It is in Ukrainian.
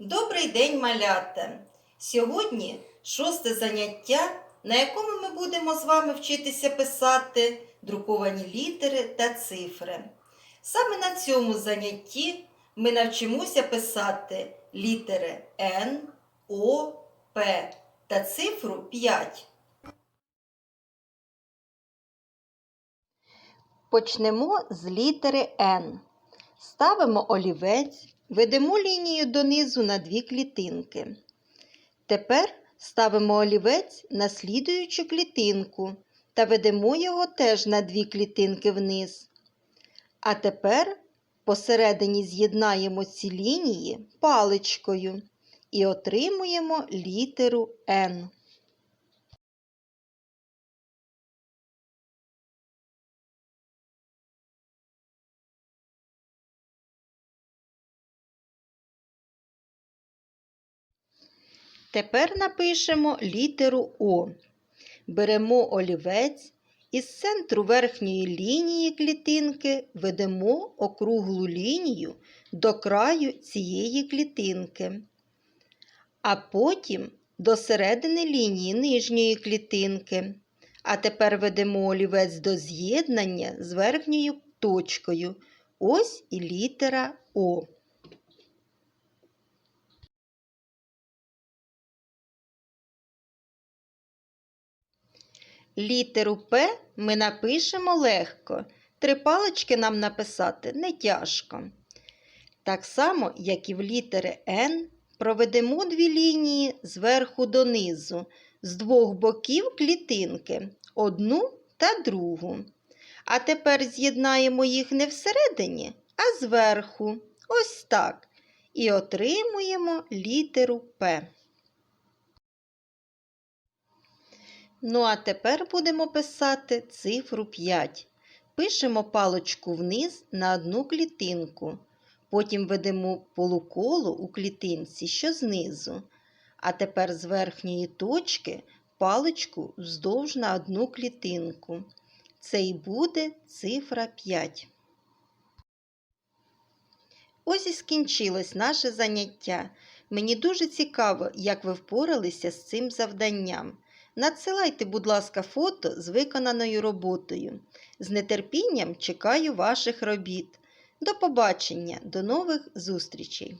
Добрий день, малята! Сьогодні шосте заняття, на якому ми будемо з вами вчитися писати друковані літери та цифри. Саме на цьому занятті ми навчимося писати літери Н, О, П та цифру 5. Почнемо з літери Н. Ставимо олівець, ведемо лінію донизу на дві клітинки. Тепер ставимо олівець на слідуючу клітинку та ведемо його теж на дві клітинки вниз. А тепер посередині з'єднаємо ці лінії паличкою і отримуємо літеру Н. Тепер напишемо літеру О. Беремо олівець і з центру верхньої лінії клітинки ведемо округлу лінію до краю цієї клітинки, а потім до середини лінії нижньої клітинки. А тепер ведемо олівець до з'єднання з верхньою точкою. Ось і літера О. Літеру П ми напишемо легко. Три палички нам написати не тяжко. Так само, як і в літери Н, проведемо дві лінії зверху донизу, з двох боків клітинки, одну та другу. А тепер з'єднаємо їх не всередині, а зверху. Ось так. І отримуємо літеру П. Ну, а тепер будемо писати цифру 5. Пишемо паличку вниз на одну клітинку. Потім ведемо полуколо у клітинці, що знизу. А тепер з верхньої точки паличку вздовж на одну клітинку. Це і буде цифра 5. Ось і скінчилось наше заняття. Мені дуже цікаво, як ви впоралися з цим завданням. Надсилайте, будь ласка, фото з виконаною роботою. З нетерпінням чекаю ваших робіт. До побачення, до нових зустрічей!